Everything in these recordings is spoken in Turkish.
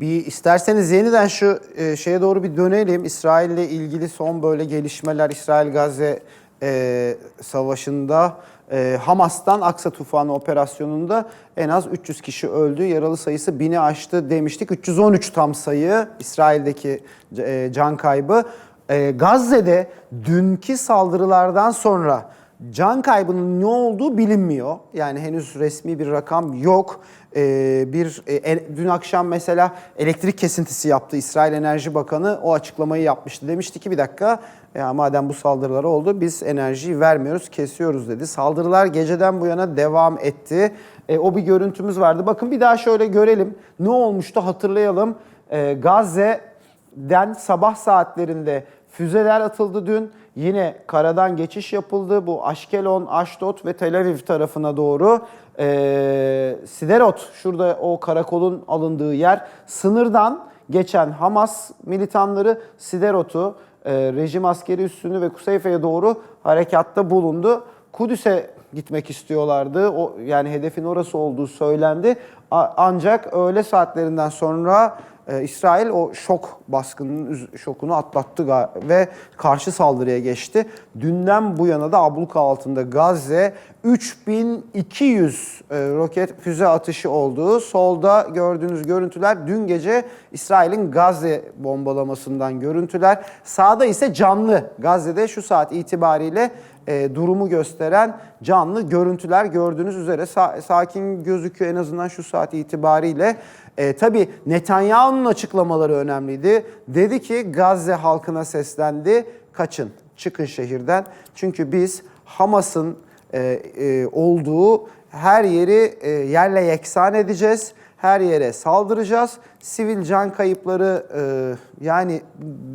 Bir isterseniz yeniden şu e, şeye doğru bir dönelim. İsrail ile ilgili son böyle gelişmeler İsrail-Gazze e, savaşında e, Hamas'tan Aksa Tufanı operasyonunda en az 300 kişi öldü. Yaralı sayısı 1000'i aştı demiştik. 313 tam sayı İsrail'deki e, can kaybı. E, Gazze'de dünkü saldırılardan sonra can kaybının ne olduğu bilinmiyor. Yani henüz resmi bir rakam yok. Ee, bir e, e, dün akşam mesela elektrik kesintisi yaptı İsrail Enerji Bakanı o açıklamayı yapmıştı. Demişti ki bir dakika ya madem bu saldırılar oldu biz enerjiyi vermiyoruz kesiyoruz dedi. Saldırılar geceden bu yana devam etti. E, o bir görüntümüz vardı. Bakın bir daha şöyle görelim. Ne olmuştu hatırlayalım. E, Gazze'den sabah saatlerinde füzeler atıldı dün. Yine karadan geçiş yapıldı. Bu Aşkelon, Aşdod ve Tel Aviv tarafına doğru. Ee, Siderot, şurada o karakolun alındığı yer. Sınırdan geçen Hamas militanları Siderot'u, e, rejim askeri üssünü ve Kuseyfe'ye doğru harekatta bulundu. Kudüs'e gitmek istiyorlardı. O yani hedefin orası olduğu söylendi. A- ancak öğle saatlerinden sonra e, İsrail o şok baskının şokunu atlattı ve karşı saldırıya geçti. Dünden bu yana da abluka altında Gazze 3200 e, roket füze atışı olduğu solda gördüğünüz görüntüler dün gece İsrail'in Gazze bombalamasından görüntüler. Sağda ise canlı Gazze'de şu saat itibariyle e, durumu gösteren canlı görüntüler gördüğünüz üzere sa- sakin gözüküyor en azından şu saat itibariyle. E, tabii Netanyahu'nun açıklamaları önemliydi. Dedi ki Gazze halkına seslendi, kaçın, çıkın şehirden. Çünkü biz Hamas'ın e, e, olduğu her yeri e, yerle yeksan edeceğiz. Her yere saldıracağız. Sivil can kayıpları e, yani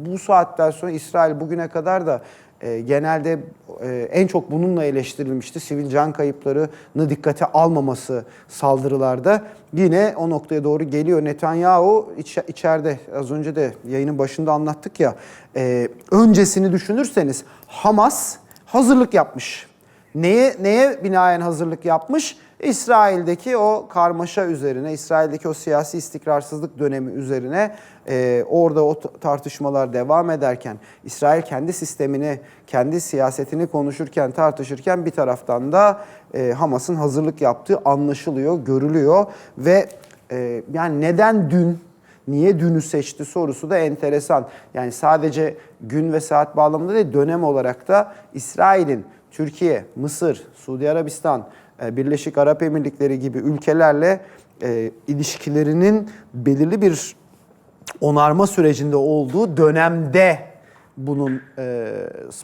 bu saatten sonra İsrail bugüne kadar da e, genelde e, en çok bununla eleştirilmişti. Sivil can kayıplarını dikkate almaması saldırılarda. Yine o noktaya doğru geliyor. Netanyahu iç, içeride az önce de yayının başında anlattık ya. e, öncesini düşünürseniz Hamas hazırlık yapmış. Neye, neye binaen hazırlık yapmış? İsrail'deki o karmaşa üzerine, İsrail'deki o siyasi istikrarsızlık dönemi üzerine e, orada o tartışmalar devam ederken, İsrail kendi sistemini, kendi siyasetini konuşurken, tartışırken bir taraftan da e, Hamas'ın hazırlık yaptığı anlaşılıyor, görülüyor ve e, yani neden dün Niye dünü seçti sorusu da enteresan. Yani sadece gün ve saat bağlamında değil dönem olarak da İsrail'in Türkiye, Mısır, Suudi Arabistan, Birleşik Arap Emirlikleri gibi ülkelerle e, ilişkilerinin belirli bir onarma sürecinde olduğu dönemde bunun e,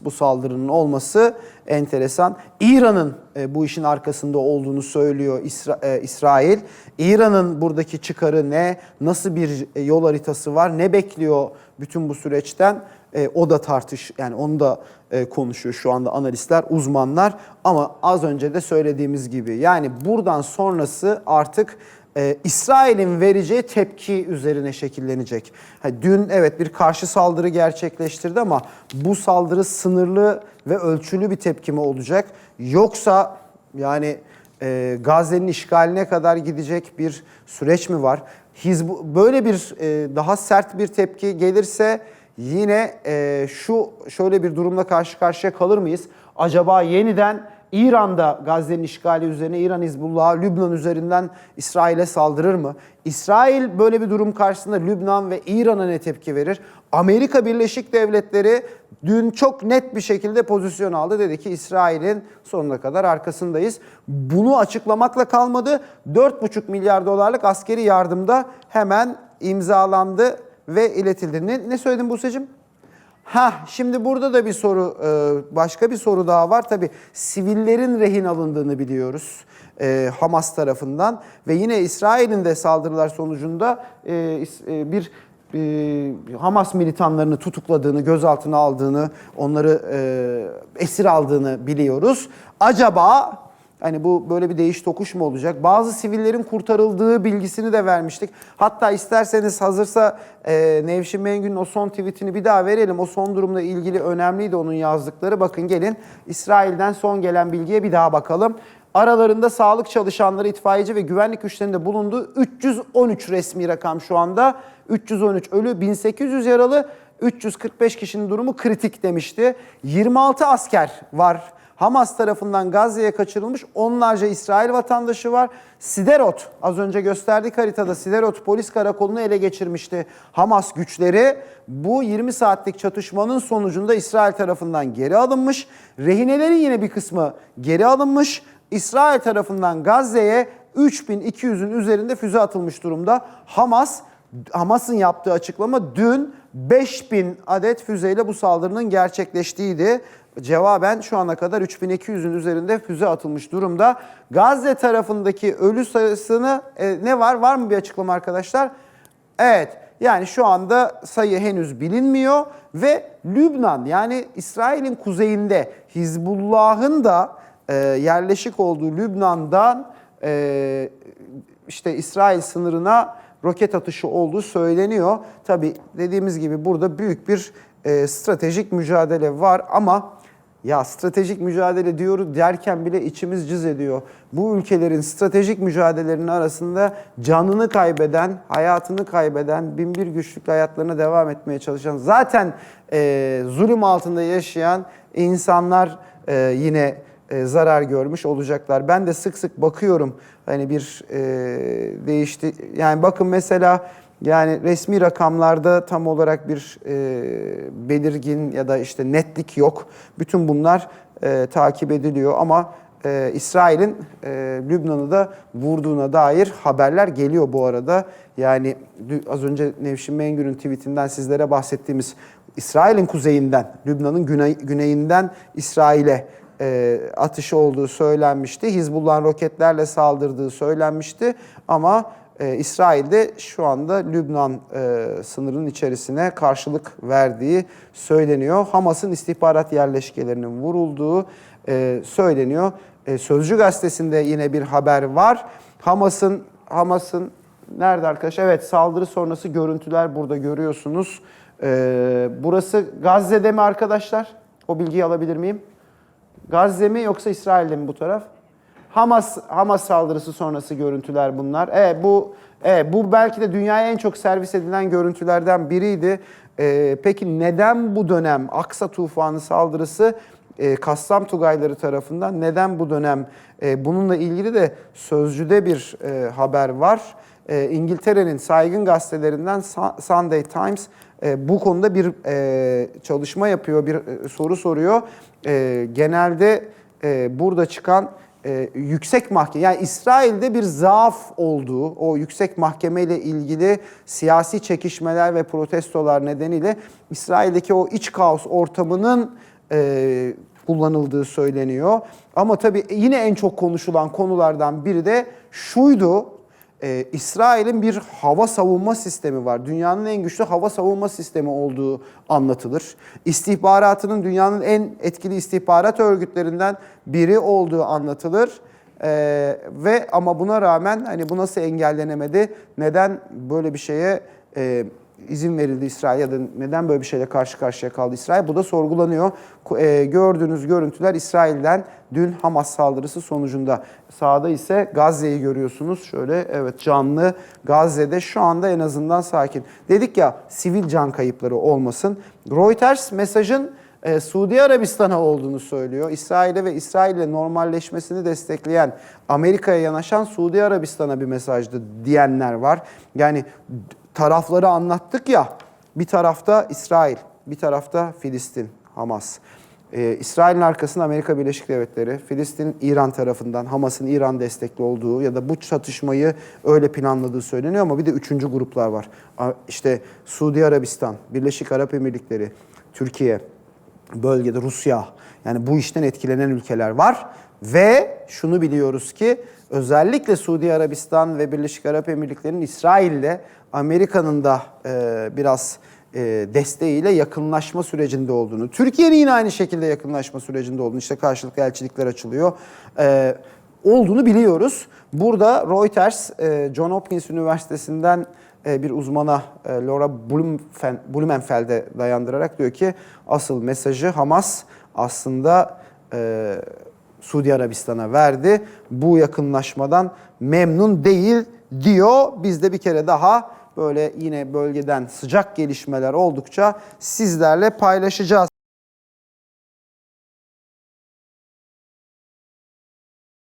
bu saldırının olması enteresan. İran'ın e, bu işin arkasında olduğunu söylüyor İsra- e, İsrail. İran'ın buradaki çıkarı ne? Nasıl bir e, yol haritası var? Ne bekliyor bütün bu süreçten? E, o da tartış yani onu da e, konuşuyor şu anda analistler, uzmanlar ama az önce de söylediğimiz gibi yani buradan sonrası artık e, İsrail'in vereceği tepki üzerine şekillenecek. Ha, dün evet bir karşı saldırı gerçekleştirdi ama bu saldırı sınırlı ve ölçülü bir tepki mi olacak? Yoksa yani e, Gazze'nin işgaline kadar gidecek bir süreç mi var? Hizbu, böyle bir e, daha sert bir tepki gelirse yine e, şu şöyle bir durumla karşı karşıya kalır mıyız? Acaba yeniden İran'da Gazze'nin işgali üzerine İran Hizbullah'a Lübnan üzerinden İsrail'e saldırır mı? İsrail böyle bir durum karşısında Lübnan ve İran'a ne tepki verir? Amerika Birleşik Devletleri dün çok net bir şekilde pozisyon aldı. Dedi ki İsrail'in sonuna kadar arkasındayız. Bunu açıklamakla kalmadı. 4,5 milyar dolarlık askeri yardımda hemen imzalandı ve iletildi. Ne, ne söyledin Buse'cim? Ha, şimdi burada da bir soru, e, başka bir soru daha var. Tabii sivillerin rehin alındığını biliyoruz e, Hamas tarafından ve yine İsrail'in de saldırılar sonucunda e, bir Hamas militanlarını tutukladığını, gözaltına aldığını, onları esir aldığını biliyoruz. Acaba Hani bu böyle bir değiş tokuş mu olacak? Bazı sivillerin kurtarıldığı bilgisini de vermiştik. Hatta isterseniz hazırsa e, Nevşin Mengü'nün o son tweetini bir daha verelim. O son durumla ilgili önemliydi onun yazdıkları. Bakın gelin İsrail'den son gelen bilgiye bir daha bakalım. Aralarında sağlık çalışanları, itfaiyeci ve güvenlik güçlerinde bulunduğu 313 resmi rakam şu anda. 313 ölü, 1800 yaralı, 345 kişinin durumu kritik demişti. 26 asker var. Hamas tarafından Gazze'ye kaçırılmış onlarca İsrail vatandaşı var. Siderot az önce gösterdik haritada Siderot polis karakolunu ele geçirmişti Hamas güçleri. Bu 20 saatlik çatışmanın sonucunda İsrail tarafından geri alınmış. Rehinelerin yine bir kısmı geri alınmış. İsrail tarafından Gazze'ye 3200'ün üzerinde füze atılmış durumda. Hamas Hamas'ın yaptığı açıklama dün 5000 adet füzeyle bu saldırının gerçekleştiğiydi. Cevaben şu ana kadar 3200'ün üzerinde füze atılmış durumda. Gazze tarafındaki ölü sayısını e, ne var? Var mı bir açıklama arkadaşlar? Evet. Yani şu anda sayı henüz bilinmiyor ve Lübnan yani İsrail'in kuzeyinde Hizbullah'ın da e, yerleşik olduğu Lübnan'dan e, işte İsrail sınırına roket atışı olduğu söyleniyor. Tabi dediğimiz gibi burada büyük bir e, stratejik mücadele var ama ya stratejik mücadele diyoruz derken bile içimiz cız ediyor. Bu ülkelerin stratejik mücadelelerinin arasında canını kaybeden, hayatını kaybeden, binbir güçlükle hayatlarına devam etmeye çalışan, zaten e, zulüm altında yaşayan insanlar e, yine e, zarar görmüş olacaklar. Ben de sık sık bakıyorum hani bir e, değişti. Yani bakın mesela yani resmi rakamlarda tam olarak bir e, belirgin ya da işte netlik yok. Bütün bunlar e, takip ediliyor ama e, İsrail'in e, Lübnan'ı da vurduğuna dair haberler geliyor bu arada. Yani az önce Nevşin Mengü'nün tweetinden sizlere bahsettiğimiz İsrail'in kuzeyinden, Lübnan'ın güney, güneyinden İsrail'e e, atışı olduğu söylenmişti. Hizbullah'ın roketlerle saldırdığı söylenmişti ama e, İsrail'de şu anda Lübnan e, sınırının içerisine karşılık verdiği söyleniyor. Hamas'ın istihbarat yerleşkelerinin vurulduğu e, söyleniyor. E, Sözcü gazetesinde yine bir haber var. Hamas'ın Hamas'ın nerede arkadaş? Evet saldırı sonrası görüntüler burada görüyorsunuz. E, burası Gazze'de mi arkadaşlar? O bilgiyi alabilir miyim? Gazze mi yoksa İsrail'de mi bu taraf? Hamas Hamas saldırısı sonrası görüntüler bunlar. Evet bu evet, bu belki de dünyaya en çok servis edilen görüntülerden biriydi. Ee, peki neden bu dönem Aksa tufanı saldırısı e, Kassam Tugayları tarafından neden bu dönem e, bununla ilgili de Sözcü'de bir e, haber var. E, İngiltere'nin saygın gazetelerinden Sunday Times e, bu konuda bir e, çalışma yapıyor, bir e, soru soruyor. Genelde burada çıkan yüksek mahkeme, yani İsrail'de bir zaaf olduğu, o yüksek mahkeme ile ilgili siyasi çekişmeler ve protestolar nedeniyle İsrail'deki o iç kaos ortamının kullanıldığı söyleniyor. Ama tabii yine en çok konuşulan konulardan biri de şuydu, ee, İsrail'in bir hava savunma sistemi var. Dünyanın en güçlü hava savunma sistemi olduğu anlatılır. İstihbaratının dünyanın en etkili istihbarat örgütlerinden biri olduğu anlatılır. Ee, ve ama buna rağmen hani bu nasıl engellenemedi? Neden böyle bir şeye e, izin verildi İsrail ya da neden böyle bir şeyle karşı karşıya kaldı İsrail? Bu da sorgulanıyor. E, gördüğünüz görüntüler İsrail'den dün Hamas saldırısı sonucunda. Sağda ise Gazze'yi görüyorsunuz. Şöyle evet canlı Gazze'de şu anda en azından sakin. Dedik ya sivil can kayıpları olmasın. Reuters mesajın e, Suudi Arabistan'a olduğunu söylüyor. İsrail'e ve İsrail'le normalleşmesini destekleyen, Amerika'ya yanaşan Suudi Arabistan'a bir mesajdı diyenler var. Yani tarafları anlattık ya, bir tarafta İsrail, bir tarafta Filistin, Hamas. Ee, İsrail'in arkasında Amerika Birleşik Devletleri, Filistin İran tarafından Hamas'ın İran destekli olduğu ya da bu çatışmayı öyle planladığı söyleniyor ama bir de üçüncü gruplar var. İşte Suudi Arabistan, Birleşik Arap Emirlikleri, Türkiye, bölgede Rusya yani bu işten etkilenen ülkeler var ve şunu biliyoruz ki özellikle Suudi Arabistan ve Birleşik Arap Emirlikleri'nin İsrail'le Amerika'nın da e, biraz e, desteğiyle yakınlaşma sürecinde olduğunu, Türkiye'nin yine aynı şekilde yakınlaşma sürecinde olduğunu, işte karşılıklı elçilikler açılıyor, e, olduğunu biliyoruz. Burada Reuters, e, John Hopkins Üniversitesi'nden e, bir uzmana e, Laura Blumenfeld'e dayandırarak diyor ki asıl mesajı Hamas aslında e, Suudi Arabistan'a verdi. Bu yakınlaşmadan memnun değil diyor. Biz de bir kere daha böyle yine bölgeden sıcak gelişmeler oldukça sizlerle paylaşacağız.